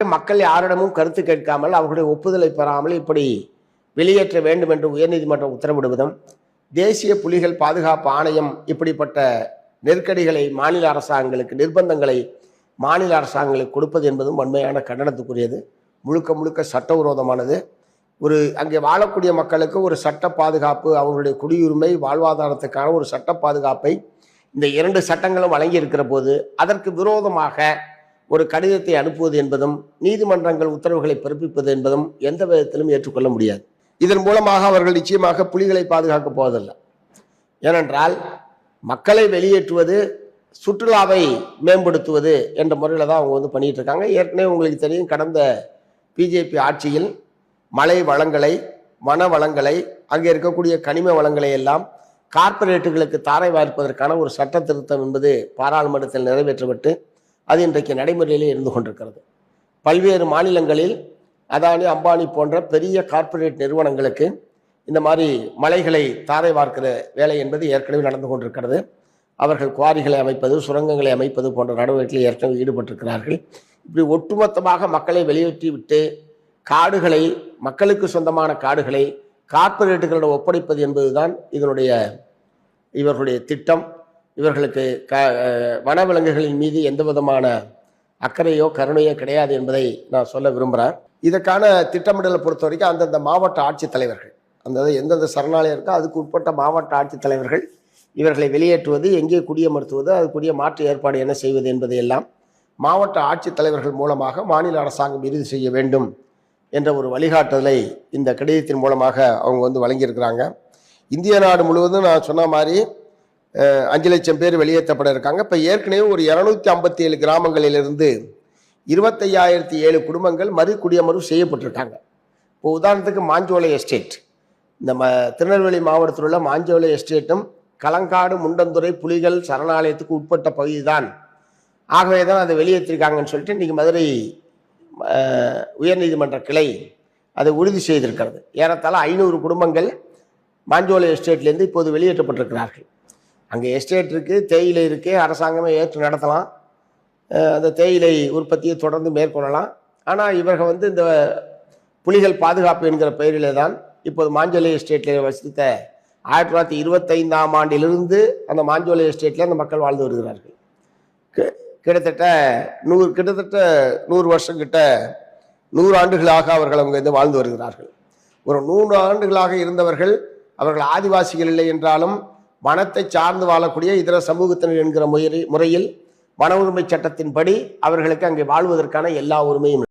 மக்கள் யாரிடமும் கருத்து கேட்காமல் அவர்களுடைய ஒப்புதலை பெறாமல் இப்படி வெளியேற்ற வேண்டும் என்று உயர்நீதிமன்றம் உத்தரவிடுவதும் தேசிய புலிகள் பாதுகாப்பு ஆணையம் இப்படிப்பட்ட நெருக்கடிகளை மாநில அரசாங்கங்களுக்கு நிர்பந்தங்களை மாநில அரசாங்கங்களுக்கு கொடுப்பது என்பதும் வன்மையான கண்டனத்துக்குரியது. முழுக்க முழுக்க சட்டவிரோதமானது. ஒரு அங்கே வாழக்கூடிய மக்களுக்கு ஒரு சட்ட பாதுகாப்பு அவர்களுடைய குடியுரிமை வாழ்வாதாரத்துக்கான ஒரு சட்ட பாதுகாப்பை இந்த இரண்டு சட்டங்களும் வழங்கி இருக்கிற போது அதற்கு விரோதமாக ஒரு கடிதத்தை அனுப்புவது என்பதும் நீதிமன்றங்கள் உத்தரவுகளை பிறப்பிப்பது என்பதும் எந்த விதத்திலும் ஏற்றுக்கொள்ள முடியாது. இதன் மூலமாக அவர்கள் நிச்சயமாக புலிகளை பாதுகாக்கப் போவதில்லை. ஏனென்றால் மக்களை வெளியேற்றுவது சுற்றுலாவை மேம்படுத்துவது என்ற முறையில் தான் அவங்க வந்து பண்ணிகிட்டு இருக்காங்க. ஏற்கனவே உங்களுக்கு தெரியும் கடந்த பிஜேபி ஆட்சியில் மலை வளங்களை வன வளங்களை அங்கே இருக்கக்கூடிய கனிம வளங்களை எல்லாம் கார்ப்பரேட்டுகளுக்கு தாரை வார்ப்பதற்கான ஒரு சட்ட திருத்தம் என்பது பாராளுமன்றத்தில் நிறைவேற்றப்பட்டு அது இன்றைக்கு நடைமுறையிலே இருந்து கொண்டிருக்கிறது. பல்வேறு மாநிலங்களில் அதானி அம்பானி போன்ற பெரிய கார்ப்பரேட் நிறுவனங்களுக்கு இந்த மாதிரி மலைகளை தாரை வார்க்கிற வேலை என்பது ஏற்கனவே நடந்து கொண்டிருக்கிறது. அவர்கள் குவாரிகளை அமைப்பது சுரங்கங்களை அமைப்பது போன்ற நடவடிக்கைகளில் ஏற்கனவே ஈடுபட்டிருக்கிறார்கள். இப்படி ஒட்டுமொத்தமாக மக்களை வெளியேற்றி விட்டு காடுகளை மக்களுக்கு சொந்தமான காடுகளை கார்ப்பரேட்டுகளிடம் ஒப்படைப்பது என்பதுதான் இதனுடைய இவர்களுடைய திட்டம். இவர்களுக்கு க வனவிலங்குகளின் மீது எந்த விதமான அக்கறையோ கருணையோ கிடையாது என்பதை நான் சொல்ல விரும்புகிறேன் இதற்கான திட்டமிடலை பொறுத்த வரைக்கும் அந்தந்த மாவட்ட ஆட்சித்தலைவர்கள் அந்த எந்தெந்த சரணாலயம் இருக்கோ அதுக்கு உட்பட்ட மாவட்ட ஆட்சித்தலைவர்கள் இவர்களை வெளியேற்றுவது எங்கே குடியமர்த்துவது அதுக்குரிய மாற்று ஏற்பாடு என்ன செய்வது என்பதையெல்லாம் மாவட்ட ஆட்சித்தலைவர்கள் மூலமாக மாநில அரசாங்கம் இறுதி செய்ய வேண்டும் என்ற ஒரு வழிகாட்டுதலை இந்த கடிதத்தின் மூலமாக அவங்க வந்து வழங்கியிருக்கிறாங்க. இந்திய நாடு முழுவதும் நான் சொன்ன மாதிரி அஞ்சு லட்சம் பேர் வெளியேற்றப்பட இருக்காங்க. இப்போ ஏற்கனவே ஒரு இரநூத்தி ஐம்பத்தி ஏழு கிராமங்களிலிருந்து இருபத்தையாயிரத்தி ஏழு குடும்பங்கள் மறு குடியமர்வு செய்யப்பட்டிருக்காங்க. இப்போ உதாரணத்துக்கு மாஞ்சோலை எஸ்டேட். இந்த ம திருநெல்வேலி மாவட்டத்தில் உள்ள மாஞ்சோலை எஸ்டேட்டும் களங்காடு முண்டந்துறை புலிகள் சரணாலயத்துக்கு உட்பட்ட பகுதி தான் ஆகவே தான் அதை வெளியேற்றிருக்காங்கன்னு சொல்லிட்டு இன்றைக்கி மதுரை உயர்நீதிமன்ற கிளை அதை உறுதி செய்திருக்கிறது. ஏறத்தாழ ஐநூறு குடும்பங்கள் மாஞ்சோலை எஸ்டேட்லேருந்து இப்போது வெளியேற்றப்பட்டிருக்கிறார்கள். அங்கே எஸ்டேட் இருக்குது தேயிலை இருக்குது அரசாங்கமே ஏற்று நடத்தலாம். அந்த தேயிலை உற்பத்தியை தொடர்ந்து மேற்கொள்ளலாம். ஆனால் இவர்கள் வந்து இந்த புலிகள் பாதுகாப்பு என்கிற பெயரிலே தான் இப்போது மாஞ்சோலை எஸ்டேட்டில் வசித்த ஆயிரத்தி தொள்ளாயிரத்தி இருபத்தைந்தாம் ஆண்டிலிருந்து அந்த மாஞ்சோலை எஸ்டேட்டில் அந்த மக்கள் வாழ்ந்து வருகிறார்கள். கிட்டத்தட்ட நூறு கிட்டத்தட்ட நூறு வருஷம் கிட்ட நூறு ஆண்டுகளாக அவர்கள் அங்கே வந்து வாழ்ந்து வருகிறார்கள். ஒரு நூறு ஆண்டுகளாக இருந்தவர்கள் அவர்கள் ஆதிவாசிகள் இல்லை என்றாலும் வனத்தை சார்ந்து வாழக்கூடிய இதர சமூகத்தினர் என்கிற முறை முறையில் வன உரிமை சட்டத்தின்படி அவர்களுக்கு அங்கே வாழ்வதற்கான எல்லா உரிமையும்